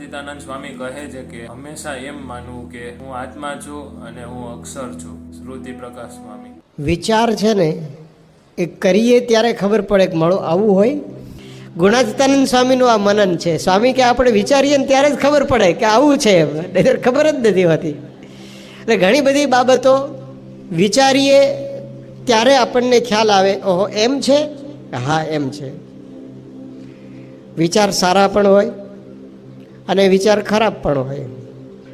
ગુણાતીતાનંદ સ્વામી કહે છે કે, હંમેશા એમ માનવું કે હું આત્મા છું અને હું અક્ષર છું. શ્રુતિ પ્રકાશ સ્વામી. વિચાર છે ને, એ કરીએ ત્યારે ખબર પડે કે મળો આવું હોય. ગુણાતીતાનંદ સ્વામીનું આ મનન છે. સ્વામી કે આપણે વિચારીએ ને ત્યારે જ ખબર પડે કે આવું છે. એમ ખબર જ નથી હોતી. એટલે ઘણી બધી બાબતો વિચારીએ ત્યારે આપણને ખ્યાલ આવે, ઓહો, એમ છે? હા, એમ છે. વિચાર સારા પણ હોય અને વિચાર ખરાબ પણ હોય.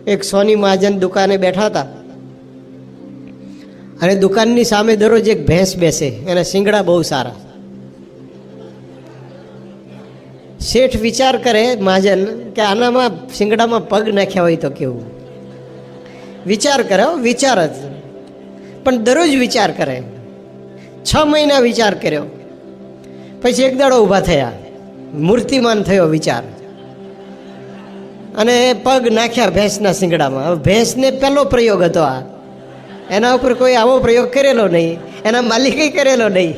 એક સોની મહાજન દુકાને બેઠા હતા. અને દુકાનની સામે દરરોજ એક ભેંસ બેસે. એના શિંગડા બહુ સારા. શેઠ વિચાર કરે મહાજન કે આનામાં શિંગડામાં પગ નાખ્યા હોય તો કેવું? વિચાર કરે વિચાર જ. પણ દરરોજ વિચાર કરે. છ મહિના વિચાર કર્યો. પછી એક દાડો ઊભા થયા. મૂર્તિમાન થયો વિચાર. અને પગ નાખ્યા ભેંસના શિંગડામાં. હવે ભેંસને પહેલો પ્રયોગ હતો આ. એના ઉપર કોઈ આવો પ્રયોગ કરેલો નહીં. એના માલિકે કરેલો નહીં.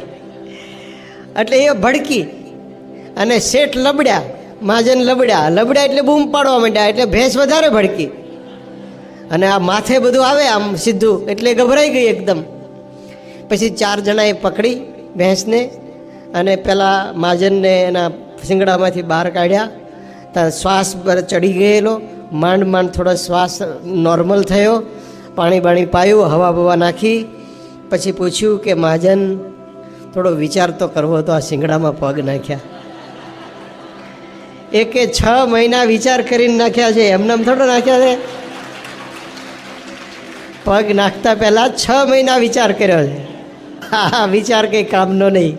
એટલે એ ભડકી અને શેઠ લબડ્યા, મહાજન લબડ્યા. લબડ્યા એટલે બૂમ પાડવા માંડ્યા, એટલે ભેંસ વધારે ભડકી. અને આ માથે બધું આવે આમ સીધું, એટલે ગભરાઈ ગઈ એકદમ. પછી ચાર જણાએ પકડી ભેંસને અને પેલા મહાજનને એના શિંગડામાંથી બહાર કાઢ્યા. ત્યાં શ્વાસ ચડી ગયેલો. માંડ માંડ થોડો શ્વાસ નોર્મલ થયો. પાણી બાણી પાયું, હવા બવા નાખી. પછી પૂછ્યું કે, મહાજન, થોડો વિચાર તો કરવો હતો, આ શિંગડામાં પગ નાખ્યા. એકે છ મહિના વિચાર કરીને નાખ્યા છે, એમને થોડો નાખ્યા છે. પગ નાખતા પહેલાં છ મહિના વિચાર કર્યો છે. હા, વિચાર કંઈ કામનો નહીં.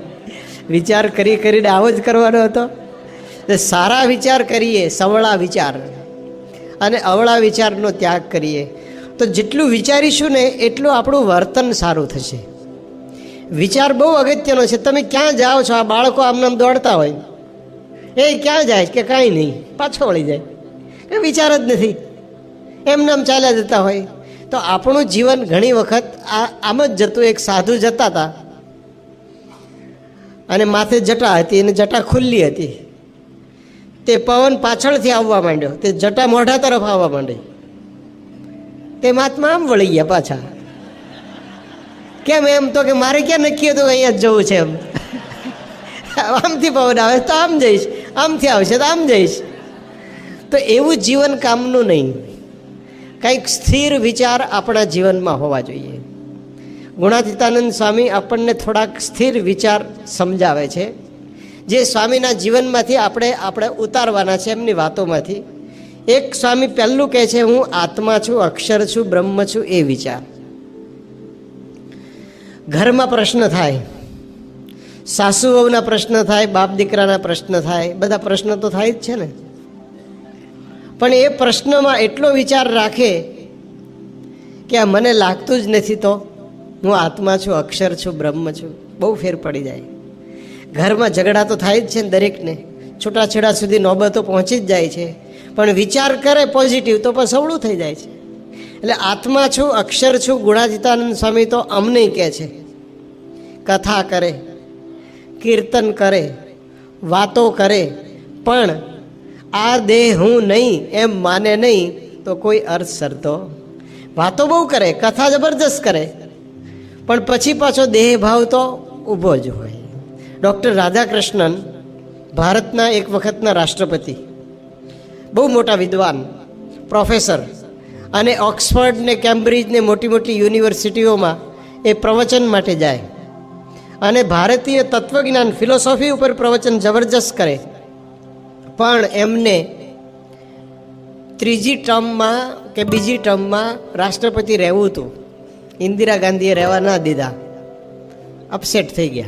વિચાર કરી કરીને આવો જ કરવાનો હતો. સારા વિચાર કરીએ, સવળા વિચાર. અને અવળા વિચારનો ત્યાગ કરીએ. તો જેટલું વિચારીશું ને એટલું આપણું વર્તન સારું થશે. વિચાર બહુ અગત્યનો છે. તમે ક્યાં જાઓ છો? આ બાળકો આમનામ દોડતા હોય. એ ક્યાં જાય કે કાંઈ નહીં? પાછો વળી જાય. એ વિચાર જ નથી. એમનામ ચાલ્યા જતા હોય. તો આપણું જીવન ઘણી વખત આ આમ જ જતું. એક સાધુ જતા હતા. અને માથે જટા હતી અને જટા ખુલ્લી હતી. તે પવન પાછળથી આવવા માંડ્યો. તે જટા મોઢા તરફ આવવા માંડી. તે મહાત્મા આમ વળી ગયા પાછા. કેમ એમ તો કે મારે ક્યાં નક્કી હતું અહીંયા જ જવું છે એમ? આમથી પવન આવે તો આમ જઈશ, આમથી આવશે તો આમ જઈશ. તો એવું જીવન કામનું નહીં. કંઈક સ્થિર વિચાર આપણા જીવનમાં હોવા જોઈએ. ગુણાતીતાનંદ સ્વામી આપણને થોડાક સ્થિર વિચાર સમજાવે છે. જે સ્વામીના જીવનમાંથી આપણે આપણે ઉતારવાના છે એમની વાતોમાંથી, એક સ્વામી પહેલું કહે છે, હું આત્મા છું, અક્ષર છું, બ્રહ્મ છું, એ વિચાર. ઘરમાં પ્રશ્ન થાય સાસુ વહુના પ્રશ્ન થાય, બાપ દીકરાના પ્રશ્ન થાય, બધા પ્રશ્ન તો થાય જ છે ને. પણ એ પ્રશ્નમાં એટલો વિચાર રાખે કે આ મને લાગતું જ નથી તો, હું આત્મા છું, અક્ષર છું, બ્રહ્મ છું. બહુ ફેર પડી જાય. ઘરમાં ઝઘડા તો થાય જ છે ને દરેકને. છૂટાછેડા સુધી નોબતો પહોંચી જ જાય છે. પણ વિચાર કરે પોઝિટિવ તો પણ સવળું થઈ જાય છે. એટલે આત્મા છું, અક્ષર છું ગુણાજીતાનંદ સ્વામી તો અમને કહે છે. કથા કરે, કીર્તન કરે, વાતો કરે, પણ આ દેહ હું નહીં એમ માને નહીં તો કોઈ અર્થ સરતો. વાતો બહુ કરે, કથા જબરજસ્ત કરે. પણ પછી પાછો દેહ ભાવ તો ઊભો જ હોય. ડૉક્ટર રાધાકૃષ્ણન ભારતના એક વખતના રાષ્ટ્રપતિ, બહુ મોટા વિદ્વાન, પ્રોફેસર અને ઓક્સફર્ડ ને કેમ્બ્રિજ ને મોટી મોટી યુનિવર્સિટીઓમાં એ પ્રવચન માટે જાય અને ભારતીય તત્વજ્ઞાન ફિલોસોફી ઉપર પ્રવચન જબરજસ્ત કરે. પણ એમને ત્રીજી ટર્મમાં કે બીજી ટર્મમાં રાષ્ટ્રપતિ રહેવું હતું. ઇન્દિરા ગાંધીએ રહેવા ના દીધા. અપસેટ થઈ ગયા.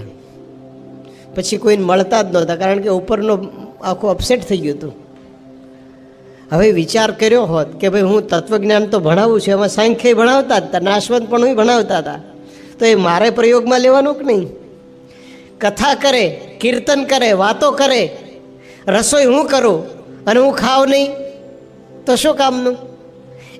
પછી કોઈને મળતા જ નહોતા કારણ કે ઉપરનો આખું અપસેટ થઈ ગયું હતું. હવે વિચાર કર્યો હોત કે ભાઈ હું તત્વજ્ઞાન તો ભણાવું છું, એમાં સાંખ્ય ભણાવતા જ હતા, નાશવંત પણ ભણાવતા હતા. તો એ મારે પ્રયોગમાં લેવાનું કે નહીં? કથા કરે, કીર્તન કરે, વાતો કરે, રસોઈ હું કરું અને હું ખાવ નહીં? તો શું કામનું?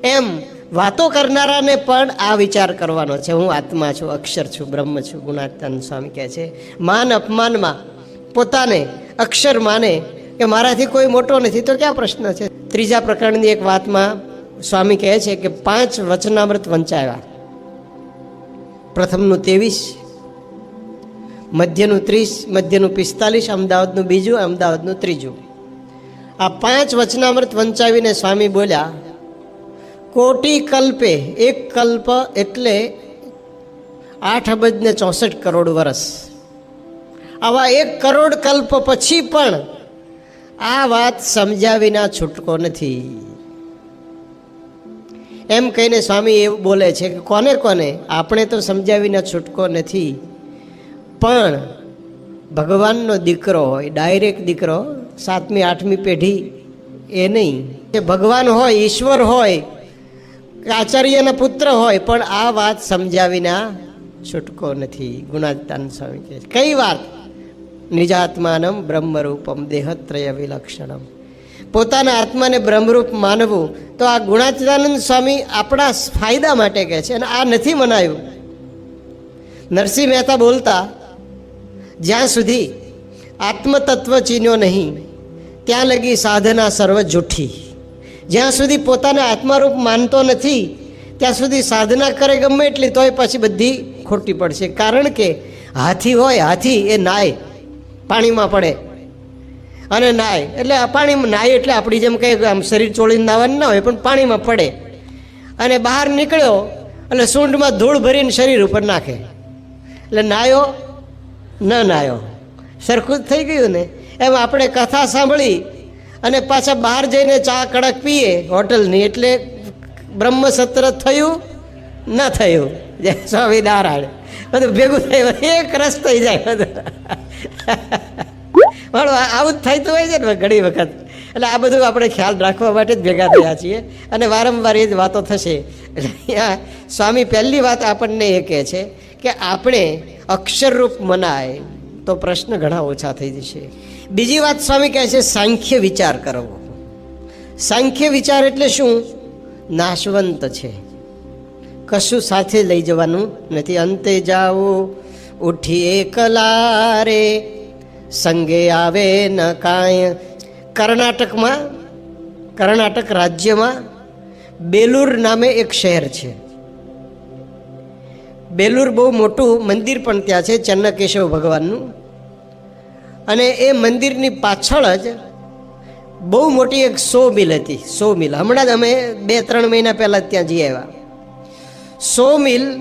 એમ વાતો કરનારાને પણ આ વિચાર કરવાનો છે. હું આત્મા છું, અક્ષર છું, બ્રહ્મ છું, ગુણાત્મા સ્વામી કહે છે. માન અપમાનમાં પોતાને અક્ષર માને કે મારાથી કોઈ મોટો નથી. તો ક્યાં પ્રશ્ન છે? ત્રીજા પ્રકરણની એક વાતમાં સ્વામી કહે છે કે પાંચ વચનામૃત વંચાવ્યા. પ્રથમનું ત્રેવીસ, મધ્યનું ત્રીસ, મધ્યનું પિસ્તાલીસ, અમદાવાદનું બીજું, અમદાવાદનું ત્રીજું. આ પાંચ વચનામૃત વંચાવીને સ્વામી બોલ્યા કોટી કલ્પે, એક કલ્પ એટલે આઠ અબજ ને ચોસઠ કરોડ વર્ષ આવા એક કરોડ કલ્પ પછી પણ આ વાત સમજ્યા વિના છૂટકો નથી. એમ કહીને સ્વામી એ બોલે છે કે કોને કોને? આપણે તો સમજ્યા વિના છૂટકો નથી. પણ ભગવાનનો દીકરો હોય, ડાયરેક્ટ દીકરો, સાતમી, આઠમી પેઢી એ નહીં. કે ભગવાન હોય, ઈશ્વર હોય આચાર્યના પુત્ર હોય, પણ આ વાત સમજ્યા વિના છૂટકો નથી. ગુણાતાન સ્વામી કહે કઈ વાત? નિજાત્માનમ બ્રહ્મરૂપમ દેહત્રય વિલક્ષણમ. પોતાના આત્માને બ્રહ્મરૂપ માનવું તો આ ગુણાતીતાનંદ સ્વામી આપણા ફાયદા માટે કહે છે અને આ નથી મનાયું. નરસિંહ મહેતા બોલતા, જ્યાં સુધી આત્મતત્વ ચીન્યો નહીં, ત્યાં લગી સાધના સર્વ જૂઠી જ્યાં સુધી પોતાને આત્મારૂપ માનતો નથી, ત્યાં સુધી સાધના કરે ગમે એટલી, તોય પછી બધી ખોટી પડશે. કારણ કે હાથી હોય, હાથી એ નાય, પાણીમાં પડે. અને નાય, એટલે પાણીમાં, નાય એટલે આપણી જેમ કંઈ આમ શરીર ચોળીને નાવાનું ના હોય, પણ પાણીમાં પડે. અને બહાર નીકળ્યો, એટલે સૂંઢમાં ધૂળ ભરીને શરીર ઉપર નાખે. એટલે નાયો, ન નાયો. સરખું જ થઈ ગયું ને? એમ આપણે કથા સાંભળી અને પાછા બહાર જઈને ચા કડક પીએ હોટલની. એટલે બ્રહ્મસત્ર થયું, ન થયું. જય સ્વામિનારાયણ. બધું ભેગું થયું. એક રસ થઈ જાય બધું. મારું આવું જ થતું હોય છે ને ઘણી વખત. એટલે આ બધું આપણે ખ્યાલ રાખવા માટે જ ભેગા થયા છીએ. અને વારંવાર એ જ વાતો થશે. એટલે સ્વામી પહેલી વાત આપણને એ કહે છે કે આપણે અક્ષરરૂપ મનાય તો પ્રશ્ન ઘણા ઓછા થઈ જશે. બીજી વાત સ્વામી કહે છે, સાંખ્ય વિચાર કરવો સાંખ્ય વિચાર એટલે શું? નાશવંત છે. કશું સાથે લઈ જવાનું નથી. અંતે જાઓ ઉઠી એકલા રે સંગે આવે ન કાંય કર્ણાટકમાં, કર્ણાટક રાજ્યમાં બેલુર નામે એક શહેર છે. બેલુર બહુ મોટું મંદિર પણ ત્યાં છે, ચન્નકેશવ ભગવાનનું. અને એ મંદિરની પાછળ જ બહુ મોટી એક સો મિલ હતી. સો મિલ. હમણાં જ અમે બે, ત્રણ મહિના પહેલાં ત્યાં જઈ આવ્યા. સો મિલ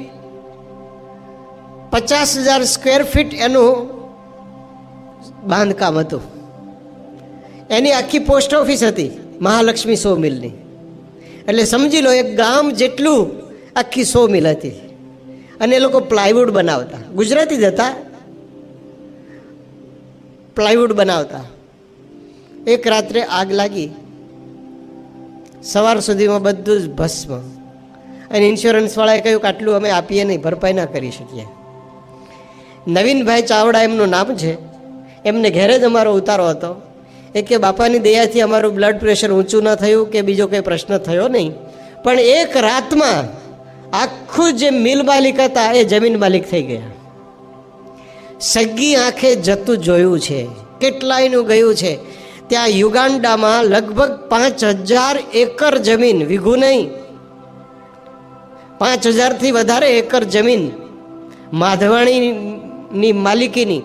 પચાસ હજાર સ્ક્વેર ફીટ એનું બાંધકામ હતું. એની આખી પોસ્ટ ઓફિસ હતી મહાલક્ષ્મી સો મિલની. એટલે સમજી લો, એક ગામ જેટલું આખી સો મિલ હતી. અને એ લોકો પ્લાયવુડ બનાવતા. ગુજરાતી જ હતા. પ્લાયવુડ બનાવતા. એક રાત્રે આગ લાગી. સવાર સુધીમાં બધું જ ભસ્મ. અને ઇન્સ્યોરન્સવાળાએ કહ્યું કે આટલું અમે આપીએ નહીં, ભરપાઈ ના કરી શકીએ. નવીનભાઈ ચાવડા એમનું નામ છે. એમને ઘેરે જ અમારો ઉતારો હતો. એ કે, બાપાની દયાથી અમારું બ્લડ પ્રેશર ઊંચું ન થયું કે બીજો કોઈ પ્રશ્ન થયો નહીં. પણ એક રાતમાં આખું જે મિલ માલિક હતા એ જમીન માલિક થઈ ગયા. સગી આંખે જતું જોયું છે, કેટલાયનું ગયું છે? ત્યાં યુગાન્ડામાં લગભગ પાંચ હજાર એકર જમીન, વિઘુ નહીં. પાંચ હજારથી વધારે એકર જમીન માધવાણીની માલિકીની.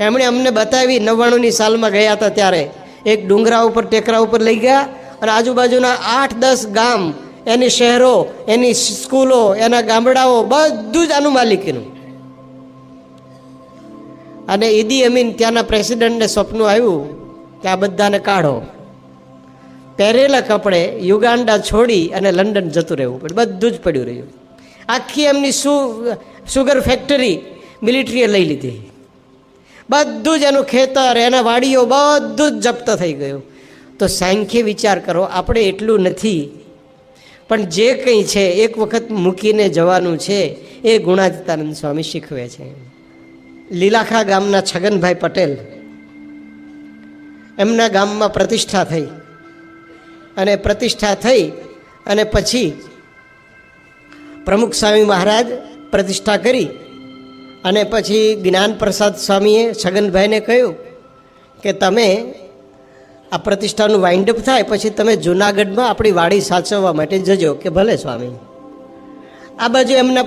એમણે અમને બતાવી, નવ્વાણુંની સાલમાં ગયા હતા ત્યારે. એક ડુંગરા ઉપર, ટેકરા ઉપર લઈ ગયા અને આજુબાજુના આઠ દસ ગામ, એની શહેરો, એની સ્કૂલો, એના ગામડાઓ, બધું જ આનું માલિકીનું. અને ઈદી અમીન ત્યાંના પ્રેસિડેન્ટને સ્વપ્ન આવ્યું કે આ બધાને કાઢો. પહેરેલા કપડે યુગાન્ડા છોડી અને લંડન જતું રહેવું પડે બધું જ પડ્યું રહ્યું. આખી એમની સુ, સુગર ફેક્ટરી મિલિટરીએ લઈ લીધી. બધું જ એનું ખેતર, એના વાડીઓ, બધું જ જપ્ત થઈ ગયું. તો સાંખ્ય વિચાર કરો, આપણે એટલું નથી. પણ જે કંઈ છે, એક વખત મૂકીને જવાનું છે, એ ગુણાતીતાનંદ સ્વામી શીખવે છે. લીલાખા ગામના છગનભાઈ પટેલ એમના ગામમાં પ્રતિષ્ઠા થઈ અને પ્રતિષ્ઠા થઈ અને પછી પ્રમુખ સ્વામી મહારાજ પ્રતિષ્ઠા કરી અને પછી જ્ઞાન પ્રસાદ સ્વામીએ છગનભાઈને કહ્યું કે તમે આ પ્રતિષ્ઠાનું વાઇન્ડઅપ થાય પછી તમે જુનાગઢમાં આપણી વાડી સાચવવા માટે જજો કે ભલે સ્વામી. આ બાજુ એમના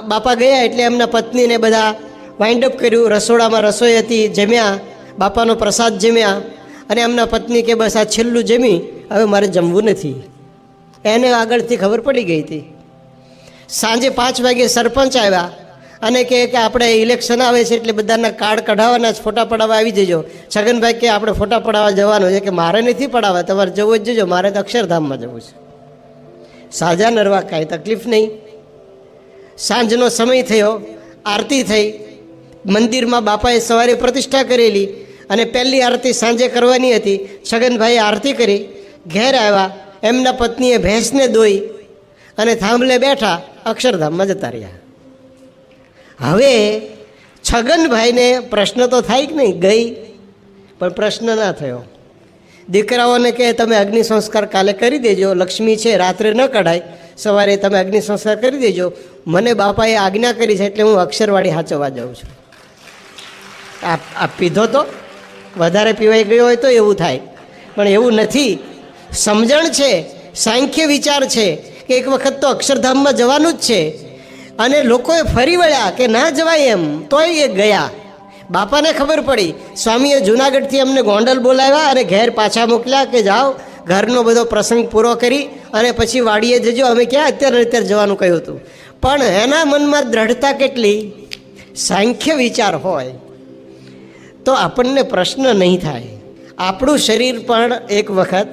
બાપા ગયા એટલે એમના પત્નીને બધા વાઇન્ડઅપ કર્યું, રસોડામાં રસોઈ હતી, જમ્યા, બાપાનો પ્રસાદ જમ્યા અને એમના પત્ની કે બસ આ છેલ્લું જમી, હવે મારે જમવું નથી. એને આગળથી ખબર પડી ગઈ હતી. સાંજે પાંચ વાગે સરપંચ આવ્યા અને કહે કે આપણે ઇલેક્શન આવે છે એટલે બધાના કાર્ડ કઢાવવાના ફોટા પડાવવા આવી જજો. છગનભાઈ કે આપણે ફોટા પડાવવા જવાનું છે કે મારે નથી પડાવવા, તમારે જવું જ જજો, મારે તો અક્ષરધામમાં જવું છે. સાજા નરવા કાંઈ તકલીફ નહીં. સાંજનો સમય થયો, આરતી થઈ મંદિરમાં બાપાએ સવારે પ્રતિષ્ઠા કરેલી અને પહેલી આરતી સાંજે કરવાની હતી. છગનભાઈએ આરતી કરી. ઘેર આવ્યા. એમના પત્નીએ ભેંસને દોઈ અને થાંભલે બેઠા અક્ષરધામમાં જતા રહ્યા. હવે છગનભાઈને પ્રશ્ન તો થાય કે નહીં? ગઈ. પણ પ્રશ્ન ના થયો. દીકરાઓને કે તમે અગ્નિ સંસ્કાર કાલે કરી દેજો. લક્ષ્મી છે, રાત્રે ન કઢાય. સવારે તમે અગ્નિ સંસ્કાર કરી દેજો. મને બાપાએ આજ્ઞા કરી છે એટલે હું અક્ષરવાળી હાચવવા જાઉં છું. આ પીધો તો? વધારે પીવાઈ ગયો હોય તો એવું થાય. પણ એવું નથી. સમજણ છે, સાંખ્ય વિચાર છે કે એક વખત તો અક્ષરધામમાં જવાનું જ છે. અને લોકોએ ફરી વળ્યા કે ના જવાય એમ, તોય એ ગયા. બાપાને ખબર પડી. સ્વામીએ જુનાગઢથી અમને ગોંડલ બોલાવ્યા અને ઘેર પાછા મોકલ્યા કે જાઓ, ઘરનો બધો પ્રસંગ પૂરો કરી અને પછી વાડીએ જજો. અમે ક્યાં અત્યારે અત્યારે જવાનું કહ્યું હતું? પણ એના મનમાં દ્રઢતા કેટલી? સાંખ્ય વિચાર હોય. તો આપણને પ્રશ્ન નહીં થાય. આપણું શરીર પણ એક વખત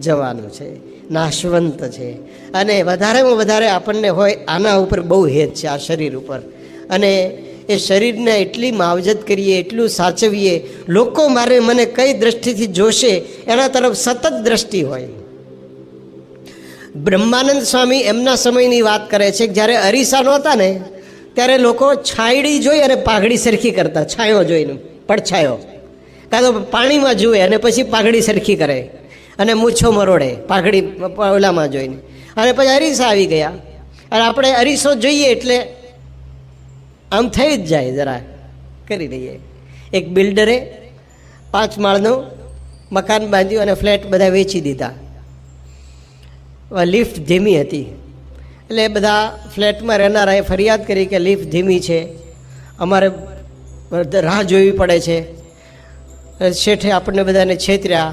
જવાનું છે, નાશવંત છે. અને વધારેમાં વધારે આપણને હોય આના ઉપર બહુ હેત છે, આ શરીર ઉપર. અને એ શરીરને એટલી માવજત કરીએ, એટલું સાચવીએ, લોકો મારે મને કઈ દ્રષ્ટિથી જોશે, એના તરફ સતત દ્રષ્ટિ હોય. બ્રહ્માનંદ સ્વામી એમના સમયની વાત કરે છે જ્યારે અરીસા નહોતા ને, ત્યારે લોકો છાંયડી જોઈ અને પાઘડી સરખી કરતા, છાંયો જોઈને. પડછાયો. કાં તો પાણીમાં જુએ અને પછી પાઘડી સરખી કરે અને મૂછો મરોડે પાઘડી ઓલામાં જોઈને. અને પછી અરીસા આવી ગયા. અને આપણે અરીસો જોઈએ એટલે આમ થઈ જ જાય જરા. કરી દઈએ એક બિલ્ડરે પાંચ માળનું મકાન બાંધ્યું અને ફ્લેટ બધા વેચી દીધા. લિફ્ટ ધીમી હતી. એટલે બધા ફ્લેટમાં રહેનારાએ ફરિયાદ કરી કે લિફ્ટ ધીમી છે. અમારે રાહ જોવી પડે છે. શેઠે આપણને બધાને છેતર્યા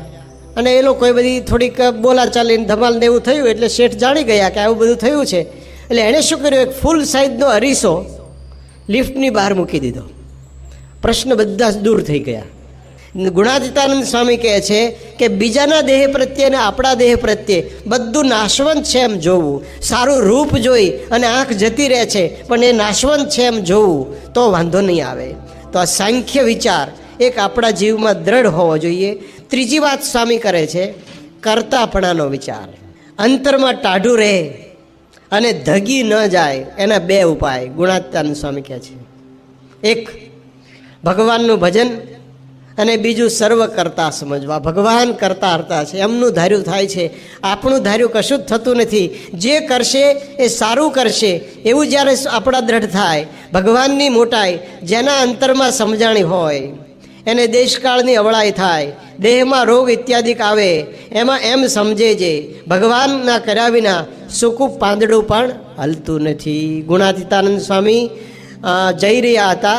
અને એ લોકોએ બધી થોડીક બોલા ચાલીને ધમાલ ને એવું થયું એટલે શેઠ જાણી ગયા કે આવું બધું થયું છે. એટલે એણે શું કર્યું? એક ફૂલ સાઇઝનો અરીસો લિફ્ટની બહાર મૂકી દીધો. પ્રશ્ન બધા જ દૂર થઈ ગયા. ગુણાતીતાનંદ સ્વામી કહે છે કે બીજાના દેહ પ્રત્યે અને આપણા દેહ પ્રત્યે બધું નાશવંત છે એમ જોવું. સારું રૂપ જોઈ અને આંખ જતી રહે છે, પણ એ નાશવંત છે એમ જોવું તો વાંધો નહીં આવે. તો આ સાંખ્ય વિચાર એક આપણા જીવમાં દ્રઢ હોવો જોઈએ. ત્રીજી વાત સ્વામી કરે છે, કરતાપણાનો વિચાર. અંતરમાં ટાઢું રહે અને ધગી ન જાય એના બે ઉપાય ગુણાતીતાનંદ સ્વામી કહે છે. એક, ભગવાનનું ભજન અને બીજું સર્વ કરતા સમજવા. ભગવાન કરતા હરતા છે. એમનું ધાર્યું થાય છે. આપણું ધાર્યું કશું જ થતું નથી. જે કરશે એ સારું કરશે. એવું જ્યારે આપણા દ્રઢ થાય, ભગવાનની મોટાઈ જેના અંતરમાં સમજાણી હોય, એને દેશકાળની અવળાઈ થાય, દેહમાં રોગ ઇત્યાદિક આવે, એમાં એમ સમજે જે ભગવાનના કર્યા વિના સૂકું પાંદડું પણ હલતું નથી. ગુણાતીતાનંદ સ્વામી જઈ રહ્યા હતા.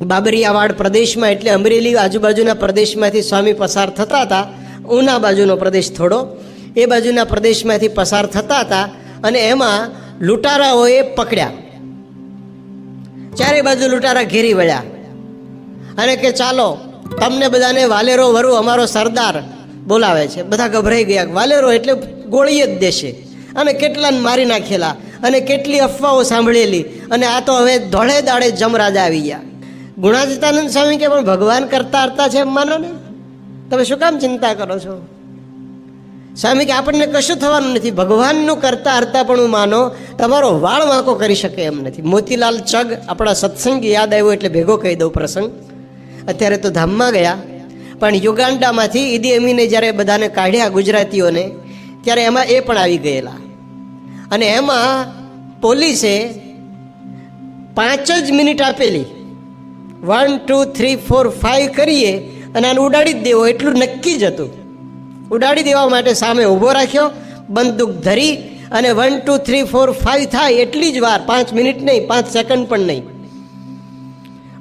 બાબરિયાવાડ પ્રદેશમાં એટલે અમરેલી આજુબાજુના પ્રદેશમાંથી સ્વામી પસાર થતા હતા. ઉના બાજુનો પ્રદેશ થોડો. એ બાજુના પ્રદેશમાંથી પસાર થતા હતા અને એમાં લૂંટારાઓએ પકડ્યા. ચારે બાજુ લૂંટારા ઘેરી વળ્યા. અને કે ચાલો, તમને બધાને વાલેરો વરુ અમારો સરદાર બોલાવે છે. બધા ગભરાઈ ગયા. વાલેરો એટલે ગોળી જ દેશે. અને કેટલાને મારી નાખેલા. અને કેટલી અફવાઓ સાંભળેલી. અને આ તો હવે ધોળે દાડે જમરાજા આવી ગયા. ગુણાતીતાનંદ સ્વામી કે પણ ભગવાન કરતા હરતા છે એમ માનો ને? તમે શું કામ ચિંતા કરો છો? સ્વામી કે આપણને કશું થવાનું નથી. ભગવાનનું કરતા હરતા પણ હું માનો, તમારો વાળ વાંકો કરી શકે એમ નથી. મોતીલાલ ચગ આપણા સત્સંગ યાદ આવ્યો એટલે ભેગો કહી દઉં પ્રસંગ. અત્યારે તો ધામમાં ગયા, પણ યુગાન્ડામાંથી ઈદી અમીને જ્યારે બધાને કાઢ્યા ગુજરાતીઓને, ત્યારે એમાં એ પણ આવી ગયેલા. અને એમાં પોલીસે પાંચ જ મિનિટ આપેલી. One two three four five કરીએ અને આને ઉડાડી જ દેવો. એટલું નક્કી જ હતું. ઉડાડી દેવા માટે સામે ઊભો રાખ્યો, બંદૂક ધરી અને one two three four five થાય એટલી જ વાર, પાંચ મિનિટ નહીં, પાંચ સેકન્ડ પણ નહીં.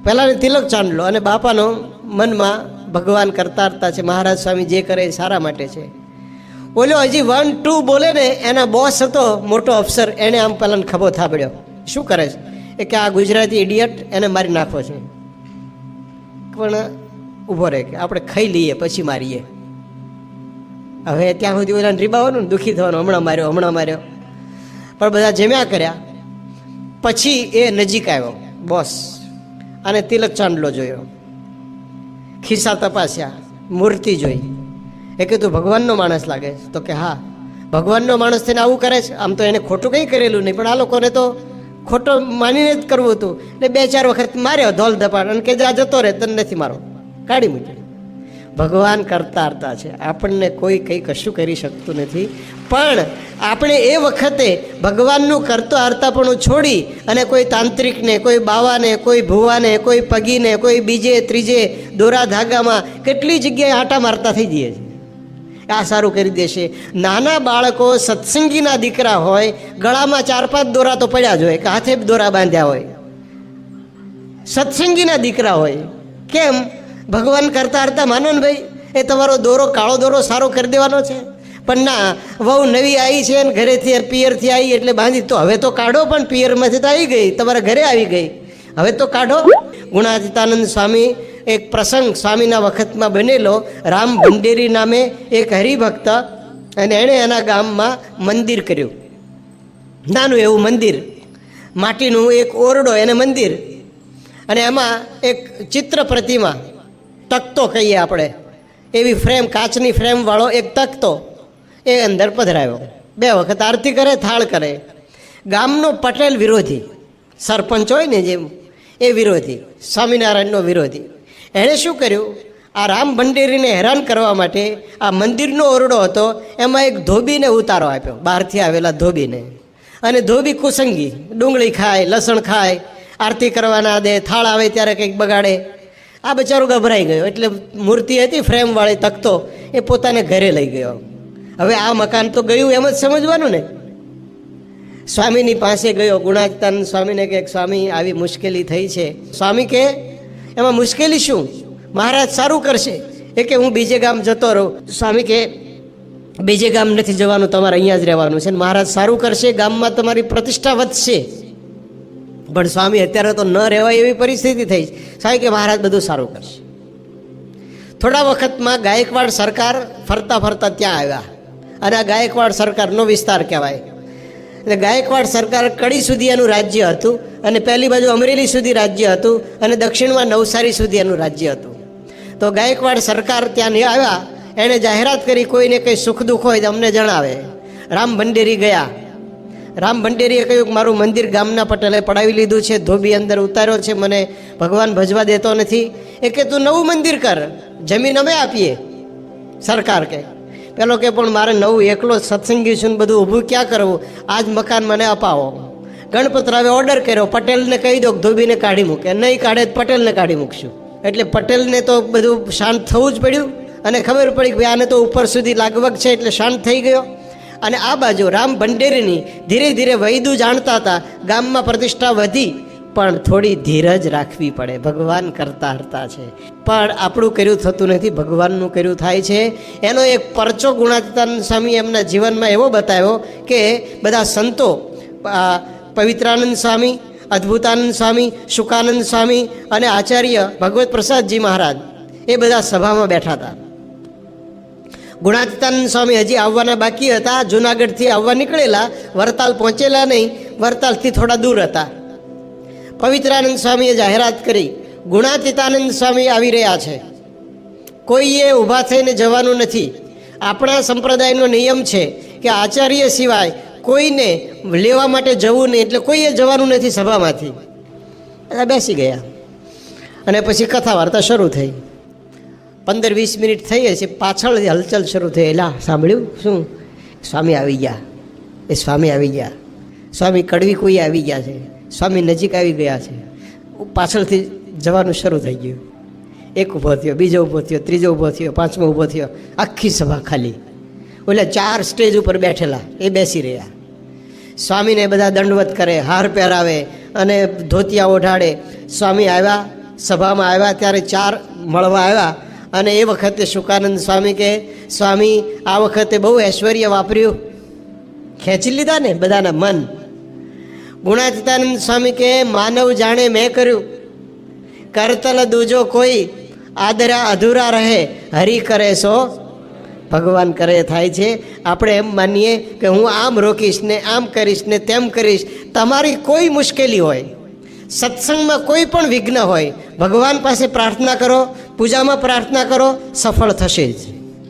પહેલાં તિલક ચાંદલો અને બાપાનો મનમાં ભગવાન કરતારતા છે, મહારાજ સ્વામી જે કરે એ સારા માટે છે. ઓલો હજી વન ટુ બોલે ને, એના બોસ હતો મોટો અફસર એણે આમ પહેલાં ખભો થાબડ્યો. શું કરે છે? કે આ ગુજરાતી ઇડિયટ એને મારી નાખો છે. પણ ઊભો રહે કે આપણે ખાઈ લઈએ, પછી મારીએ. હવે ત્યાં સુધી ઓલાને રીબાવાનું દુઃખી થવાનું, હમણાં માર્યો હમણાં માર્યો. પણ બધા જમ્યા કર્યા. પછી એ નજીક આવ્યો, બોસ. અને તિલક ચાંદલો જોયો. ખિસ્સા તપાસ્યા, મૂર્તિ જોઈ. એ કે તું ભગવાનનો માણસ લાગે. તો કે, હા, ભગવાનનો માણસ થઈને આવું કરે છે? આમ તો એને ખોટું કંઈ કરેલું નહીં, પણ આ લોકોને તો ખોટો માનીને જ કરવું હતું. એટલે બે ચાર વખત માર્યો ધોલ ધપાડ અને કે આ જતો રહે, તને નથી મારો કાઢી મૂક્યો. ભગવાન કરતા હરતા છે. આપણને કોઈ કંઈ કશું કરી શકતું નથી. પણ આપણે એ વખતે ભગવાનનું કરતો હરતાપણું છોડી અને કોઈ તાંત્રિકને, કોઈ બાવાને, કોઈ ભુવાને, કોઈ પગીને, કોઈ બીજે, ત્રીજે દોરા ધાગામાં કેટલી જગ્યાએ આટા મારતા થઈ જઈએ છે આ સારું કરી દેશે. નાના બાળકો સત્સંગીના દીકરા હોય, ગળામાં ચાર પાંચ દોરા તો પડ્યા જ હોય, કે હાથે દોરા બાંધ્યા હોય. સત્સંગીના દીકરા હોય, કેમ? ભગવાન કરતા હરતા માનો એ તમારો દોરો, કાળો દોરો સારો કરી દેવાનો છે? પણ ના, વહુ નવી આવી છે ને ઘરેથી પિયરથી આવી એટલે બાંધી, તો હવે તો કાઢો પણ પિયરમાંથી તો આવી ગઈ, તમારા ઘરે આવી ગઈ. હવે તો કાઢો. ગુણાતીતાનંદ સ્વામી એક પ્રસંગ સ્વામીના વખતમાં બનેલો. રામ ભંડેરી નામે એક હરિભક્ત અને એણે એના ગામમાં મંદિર કર્યું. નાનું એવું મંદિર. માટીનું એક ઓરડો એને મંદિર. અને એમાં એક ચિત્ર પ્રતિમા, તકતો કહીએ આપણે. એવી ફ્રેમ, કાચની ફ્રેમવાળો એક તકતો એ અંદર પધરાયો. બે વખત આરતી કરે, થાળ કરે. ગામનો પટેલ વિરોધી. સરપંચ હોય ને જેમ, એ વિરોધી. સ્વામિનારાયણનો વિરોધી. એણે શું કર્યું? આ રામ ભંડેરીને હેરાન કરવા માટે આ મંદિરનો ઓરડો હતો, એમાં એક ધોબીને ઉતારો આપ્યો, બહારથી આવેલા ધોબીને. અને ધોબી કુસંગી ડુંગળી ખાય, લસણ ખાય, આરતી કરવાના દે, થાળ આવે ત્યારે કંઈક બગાડે. આ બચારો ગભરાઈ ગયો, એટલે મૂર્તિ હતી ફ્રેમવાળી, તકતો, એ પોતાને ઘરે લઈ ગયો. હવે આ મકાન તો ગયું એમ જ સમજવાનું ને? સ્વામીની પાસે ગયો ગુણાતાનંદ સ્વામીને કે સ્વામી, આવી મુશ્કેલી થઈ છે. સ્વામી કે એમાં મુશ્કેલી શું? મહારાજ સારું કરશે. એ કે હું બીજે ગામ જતો રહું. સ્વામી કે, બીજે ગામ નથી જવાનું, તમારે અહીંયા જ રહેવાનું છે. મહારાજ સારું કરશે, ગામમાં તમારી પ્રતિષ્ઠા વધશે. પણ સ્વામી અત્યારે તો ન રહેવાય એવી પરિસ્થિતિ થઈ. સ્વામી કે મહારાજ બધું સારું કરશે. થોડા વખતમાં ગાયકવાડ સરકાર ફરતા ફરતા ત્યાં આવ્યા. અને આ ગાયકવાડ સરકારનો વિસ્તાર કહેવાય. એટલે ગાયકવાડ સરકાર કડી સુધી એનું રાજ્ય હતું અને પહેલી બાજુ અમરેલી સુધી રાજ્ય હતું અને દક્ષિણમાં નવસારી સુધી એનું રાજ્ય હતું. તો ગાયકવાડ સરકાર ત્યાં આવ્યા, એણે જાહેરાત કરી કોઈને કંઈ સુખ દુઃખ હોય તો અમને જણાવે. રામ ભંડેરી ગયા. રામ ભંડેરીએ કહ્યું કે મારું મંદિર ગામના પટેલે પડાવી લીધું છે, ધોબી અંદર ઉતાર્યો છે, મને ભગવાન ભજવા દેતો નથી. એ કે તું નવું મંદિર કર, જમીન અમે આપીએ. સરકાર કે પેલો કે, પણ મારે નવું એકલો સત્સંગી છું બધું ઊભું ક્યાં કરવું? આજ મકાન મને અપાવો. ગણપતરાવે ઓર્ડર કર્યો, પટેલને કહી દો ધોબીને કાઢી મૂકે. નહીં કાઢે પટેલને કાઢી મૂકશું. એટલે પટેલને તો બધું શાંત થવું જ પડ્યું. અને ખબર પડી કે આને તો ઉપર સુધી લાગવગ છે એટલે શાંત થઈ ગયો. અને આ બાજુ રામ ભંડેરીની ધીરે ધીરે વૈદુ જાણતા હતા, ગામમાં પ્રતિષ્ઠા વધી. પણ થોડી ધીરજ રાખવી પડે. ભગવાન કરતા હરતા છે. પણ આપણું કર્યું થતું નથી, ભગવાનનું કર્યું થાય છે. એનો એક પરચો ગુણાતીતાનંદ સ્વામી એમના જીવનમાં એવો બતાવ્યો કે બધા સંતો પવિત્રાનંદ સ્વામી, અદ્ભુતાનંદ સ્વામી સુકાનંદ સ્વામી અને આચાર્ય ભગવત પ્રસાદજી મહારાજ એ બધા સભામાં બેઠા હતા. ગુણાતીતાનંદ સ્વામી હજી આવવાના બાકી હતા, જુનાગઢથી આવવા નીકળેલા, વરતાલ પહોંચેલા નહીં, વરતાલથી થોડા દૂર હતા. પવિત્રાનંદ સ્વામીએ જાહેરાત કરી, ગુણાતીતાનંદ સ્વામી આવી રહ્યા છે. કોઈએ ઊભા થઈને જવાનું નથી. આપણા સંપ્રદાયનો નિયમ છે કે આચાર્ય સિવાય કોઈને લેવા માટે જવું નહીં, એટલે કોઈએ જવાનું નથી સભામાંથી. બધા બેસી ગયા. અને પછી કથા વાર્તા શરૂ થઈ. પંદર વીસ મિનિટ થઈ હશે પાછળ હલચલ શરૂ થઈ. એલા, સાંભળ્યું? શું? સ્વામી આવી ગયા. એ સ્વામી આવી ગયા. સ્વામી, કડવી કોઈ આવી ગયા છે. સ્વામી નજીક આવી ગયા છે. પાછળથી જવાનું શરૂ થઈ ગયું. એક ઊભો થયો, બીજો ઊભો થયો, ત્રીજો ઊભો થયો, પાંચમો ઊભો થયો, આખી સભા ખાલી. ઓલે ચાર સ્ટેજ ઉપર બેઠેલા, એ બેસી રહ્યા. સ્વામીને બધા દંડવત કરે, હાર પહેરાવે અને ધોતિયા ઓઢાડે. સ્વામી આવ્યા, સભામાં આવ્યા, ત્યારે ચાર મળવા આવ્યા અને એ વખતે શુકાનંદ સ્વામી કે સ્વામી, આ વખતે બહુ ઐશ્વર્ય વાપર્યું. ખેંચી લીધા ને બધાના મન? ગુણાતીતાનંદ સ્વામી કે, માનવ જાણે મેં કર્યું. કરતલ દૂજો કોઈ આદરા અધૂરા રહે. હરી કરે સો. ભગવાન કરે થાય છે. આપણે એમ માનીએ કે હું આમ રોકીશ ને આમ કરીશ ને તેમ કરીશ. તમારી કોઈ મુશ્કેલી હોય. સત્સંગમાં કોઈ પણ વિઘ્ન હોય. ભગવાન પાસે પ્રાર્થના કરો, પૂજામાં પ્રાર્થના કરો, સફળ થશે જ.